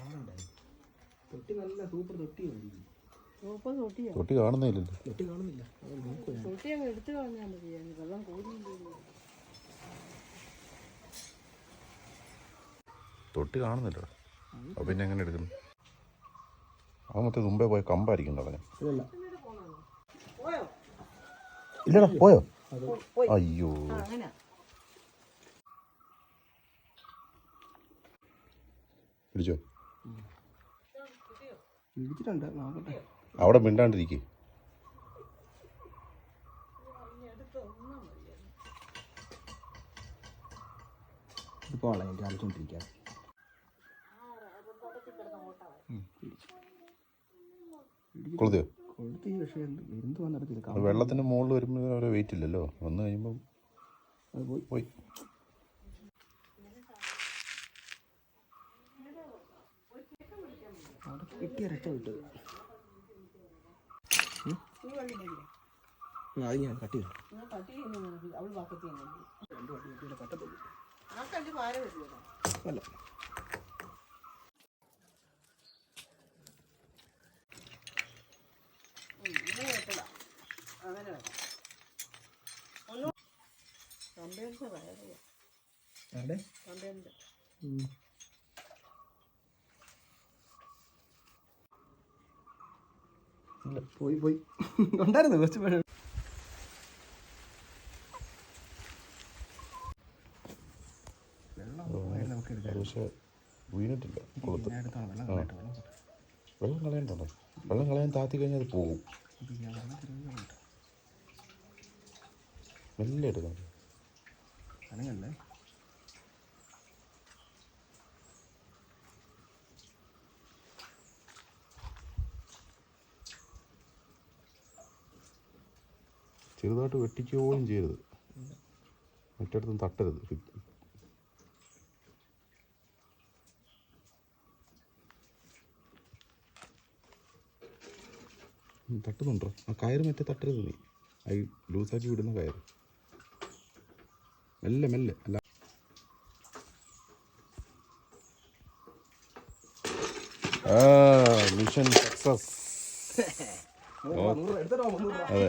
കാണണ്ടായി തൊട്ടി നല്ല സൂപ്പർ തൊട്ടി കാണുന്നില്ലല്ലോ. തൊട്ടി കാണുന്നില്ല എടുത്തു തൊട്ടി അപ്പൊ പിന്നെ എങ്ങനെ എടുക്കുന്നു അത് മറ്റേ മുമ്പേ പോയ കമ്പായിരിക്കും കളഞ്ഞ ഇല്ലടാ പോയി? അയ്യോ ആ അങ്ങനെ പിടിച്ചോ? അവിടെ മിണ്ടാണ്ടിരിക്കേ. എന്റെ അടിച്ചോണ്ടിരിക്കാം കൊളുത്തിയോ? പക്ഷേ എന്ത് വന്നിടത്തില്ല വെള്ളത്തിന്റെ മുകളിൽ വരുമ്പോൾ വെയിറ്റ് ഇല്ലല്ലോ. വന്നു കഴിയുമ്പോൾ അത് പോയി പോയി അവിടെ കിട്ടിയ രക്ഷപ്പെട്ടത് നീ വള്ളി പോയില്ലേ ഉം, അത് ഞാൻ കട്ട് ചെയ്തു നിങ്ങൾ പട്ടി ചെയ്യുന്നു നിനക്ക് അവൾ ബാക്കത്തി തന്നെ രണ്ടു വണ്ടി കിട്ടിയാലേ പറ്റത്തുള്ളൂ ആ കല്ല് പാര വരുമല്ലോ അല്ല. അങ്ങനെ വേണം ഒന്നു കമ്പേറിന്റെ വയറിയ ആരുടെ പോയി പോയി. ഉണ്ടായിരുന്നു? കുറച്ച് പേര് വെള്ളം എടുക്കാം. പക്ഷെ വീണിട്ടില്ല കൊളുത്ത്. വെള്ളം കളയണ്ടോ കളയാൻ താത്തി കഴിഞ്ഞാൽ അത് പോകും. മെല്ലെ എടുക്കണം അനങ്ങല്ലേ? ചെറുതായിട്ട് വെട്ടിക്കുകയും ചെയ്യരുത്. മറ്റിടത്തും തട്ടരുത്. തട്ടുന്നുണ്ടോ? ആ കയറ് മറ്റേ തട്ടരുത് നീ. ഐ ലൂസാക്കി വിടുന്ന കയർ മെല്ലെ മെല്ലെ. അല്ല. ആ മിഷൻ സക്സസ് അതെ.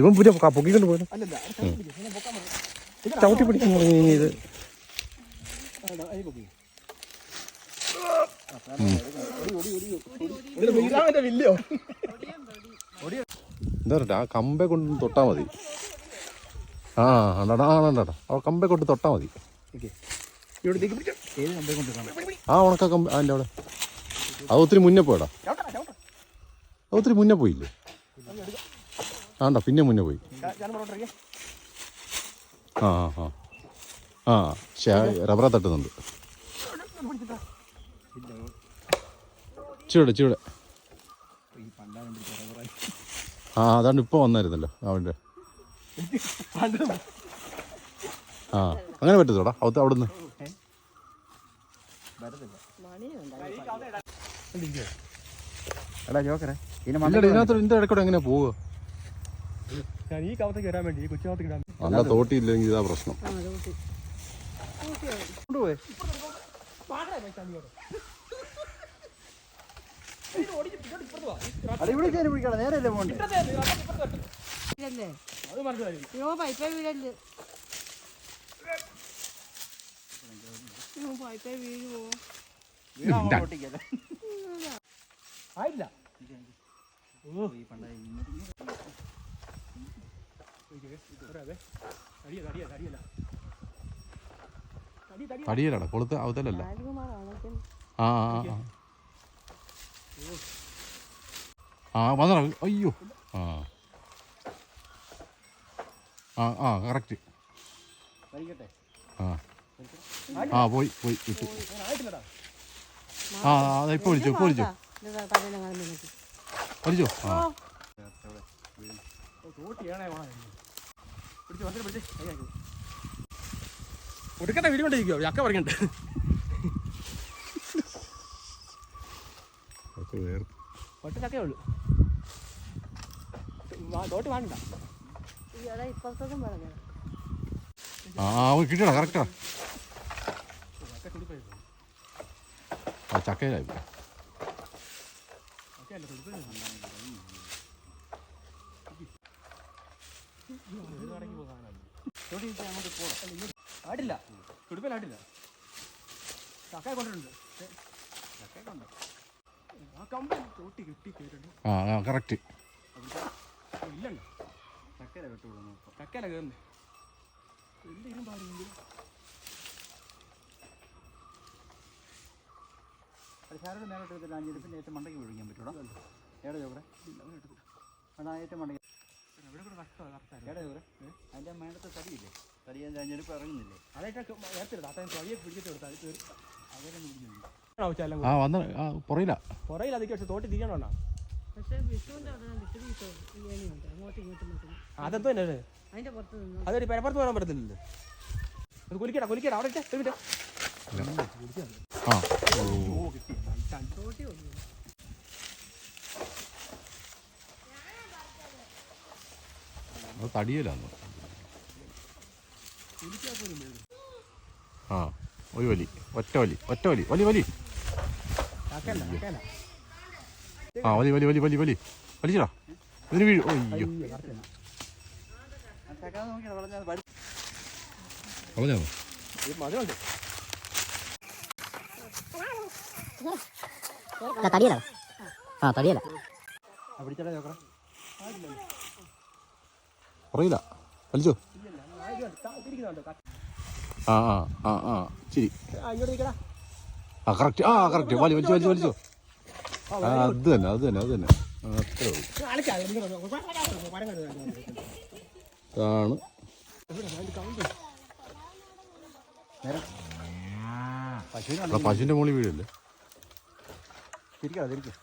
ഇവൻ പുതിയ പൊക്കിക്കൊണ്ട് പോയത്. ചവിട്ടി പിടിക്കാൻ തുടങ്ങി ഇത് എന്താ പറയുക ആ കമ്പെ കൊണ്ട് തൊട്ടാ മതി. ആ ആണ്ടാ ആണ്ടാ ആ കമ്പെ കൊണ്ട് തൊട്ടാ മതി. ആ ഉണക്ക കമ്പ അതിന്റെ അവിടെ. അത് ഒത്തിരി മുന്നേ പോയടാ. അത് ഒത്തിരി മുന്നേ പോയില്ലേ? ആണ്ടാ പിന്നെ മുന്നേ പോയി. ആ ആ ആ. ആ റബ്ബറ തട്ടുന്നുണ്ട്. ചൂടെ ചൂടെ. ആ അതാണ്ട് ഇപ്പോൾ വന്നായിരുന്നല്ലോ അവന്റെ. ആ അങ്ങനെ പറ്റത്തോടാ അവത്ത് അവിടുന്ന്. എടാ ജോക്കറേ ഇതിനകത്ത് ഇതിന്റെ ഇടയ്ക്കൂടെ എങ്ങനെ പോവുക? ഞാൻ ഈ കവത്തേക്ക് വരാൻ വേണ്ടി ഈ കൊച്ചുകവത്തേക്ക് ഇടാൻ നല്ല തോട്ടിയില്ലെങ്കിൽ ഇതാ പ്രശ്നം. കൊണ്ടുപോയി. നേരല്ലേ പോണ്ടേ വീഴല്ലേ? അയ്യോ പൈപ്പേ വീഴല്ലേ? പൈപ്പേ വീഴുമോ ആയില്ല ഓ ഈ പണ്ടായി തടിയലടാ കൊളുത്ത് അവതലല്ല. ആ ആ ആ. വന്നടാ. അയ്യോ. ആ. ആ ആ കറക്റ്റ് ആ. ആ പോയി പോയി വിട്ടു. ആ അതെ ഇപ്പോൾ വിളിച്ചോ ഇപ്പോൾ വിളിച്ചോ. വിളിച്ചോ? ആ. തോട്ടിയാണേ പിടിച്ച് വന്നിട്ട് പിടിച്ച് കൈയാക്കി ഒടുക്കട്ടെ വീട് കൊണ്ടിരിക്കോ ചക്ക പറഞ്ഞിട്ട് ഒറ്റ ചക്കേ ഉള്ളൂ. തോട്ടി ഇട ഇപ്പുറത്തോട്ടും പറഞ്ഞു ആ കിട്ടിയടാ കറക്റ്റാ ആ. ചക്കയിലായി ആയിട്ടില്ല തുടിപ്പയിൽ ആയിട്ടില്ല ചക്ക കൊണ്ടിട്ടുണ്ട് ചക്ക കൊണ്ട്? ആ കമ്പനി തോട്ടി കെട്ടി ആ കറക്റ്റ് ഇല്ലണ്ട കയറുന്നേ. എടുത്തിട്ട് ഏറ്റവും മണ്ടയ്ക്ക് വിളിക്കാൻ പറ്റൂടാ ഏടാ ചോക്കറേ അതാ ഏറ്റവും മണ്ടയ്ക്ക് അതിന്റെ മേലത്തെ തടിയില്ലേ? തടി അതിന്റെ അഞ്ചെടുപ്പ് ഇറങ്ങുന്നില്ലേ? അതായിട്ട് നേരത്തെ താത്ത പതിയെ പിടിച്ചിട്ട് കൊടുത്താൽ അവരൊന്നും പിടിക്കുന്നില്ല ആ വന്ന. പുറയില്ല പുറയിൽ അതൊക്കെ പക്ഷെ തോട്ടി തിരിയണോ അതെന്തോ അല്ലേ പുറത്ത് നിന്ന് അതൊരു പെരപ്പുറത്ത് വരാൻ പറ്റത്തില്ലല്ലോ. അത് കുലിക്കടാ കുലിക്കടാ അവിടെ ഇട്ടേ, ആ തോട്ടി ഒന്നും അത് തടിയലാന്ന് ആ ഒരു വലി ഒറ്റ വലി ഒറ്റ വലി വലി വലി. ആ വലി വലി വലി വലി വലി. വലിച്ചടാ. ഇതിന് വീഴ്. ഓയ്യോ അയ്യോ. അയ്യോ, കറക്റ്റല്ല. ചക്കാതെ നോക്കിയാണ് പറഞ്ഞാൽ വടി കളഞ്ഞോ ഇത് മധുരമുണ്ട്. തടിയല ആ തടിയല ആ, പിടിച്ചടാ ചോക്കറ. വലിച്ചോ. തിരിക്കുന്നുണ്ട് ആ ആ ആ ആ. ശരി. ആ കറക്റ്റ് ആ കറക്റ്റ് വലി വലിച്ചു വലിച്ചു വലിച്ചോ ആ അത് തന്നെ അത് തന്നെ അത് തന്നെ. അത്രേ ഉള്ളൂ. വീടല്ലേ ഇങ്ങോട്ട് മരം കണ്ടു ഇതാണ്. പശുവിന് അവിടെ പശുവിന്റെ മുകളിൽ വീഴല്ലേ? തിരിക്കണം തിരിക്കും.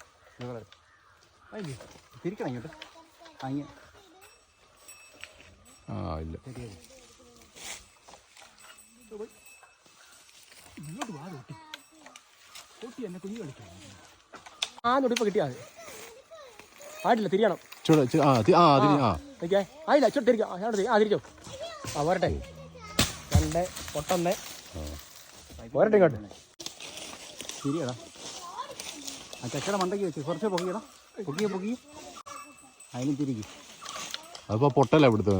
തിരിക്കണം ഇങ്ങോട്ട്. അങ്ങ് ആ ഇല്ല. ആ നുടിപ്പ് കിട്ടിയാൽ പാടില്ല തിരിയണം. ആ ആ തിരി ആ. ഓക്കെ. ആയില്ല ചുട്ട് തിരിക്കാം. ആ, അവിടെ തിരി- ആ തിരിച്ചോ ആ പോരട്ടെ രണ്ട് പൊട്ടൊന്ന്. പോരട്ടെ ഇങ്ങോട്ട്. ആ ചക്കയുടെ മണ്ടയ്ക്ക് വെച്ച് കുറച്ച് പൊക്കിയടാ. പൊക്കിയ പൊക്കി അതിനും തിരിക്കും. അതിപ്പോൾ പൊട്ടല ഇവിടുത്തെ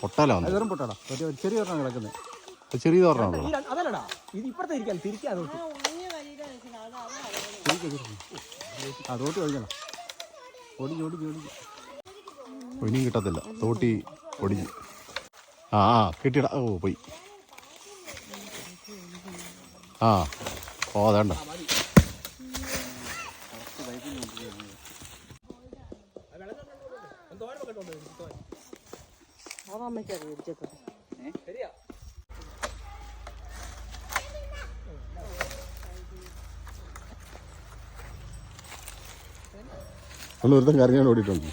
പൊട്ടല പൊട്ടാടാ ചെറിയ ഒരെണ്ണം കിടക്കുന്നത് ചെറിയ ര- അതല്ലടാ. ഇത് ഇപ്പുറത്തെ ഇരിക്കാൻ തിരിക്കാൻ കിട്ടത്തില്ല. തോട്ടി ഒടിഞ്ഞ് ആ ആ കിട്ടിയടാ ഓ പോയി. ആ. ഓ അതേണ്ട. അമ്മയ്ക്കത് ഇടിച്ചത് ശരിയാ നമ്മൾ ഒരുത്തം കരഞ്ഞാൽ ഓടിയിട്ടുണ്ട്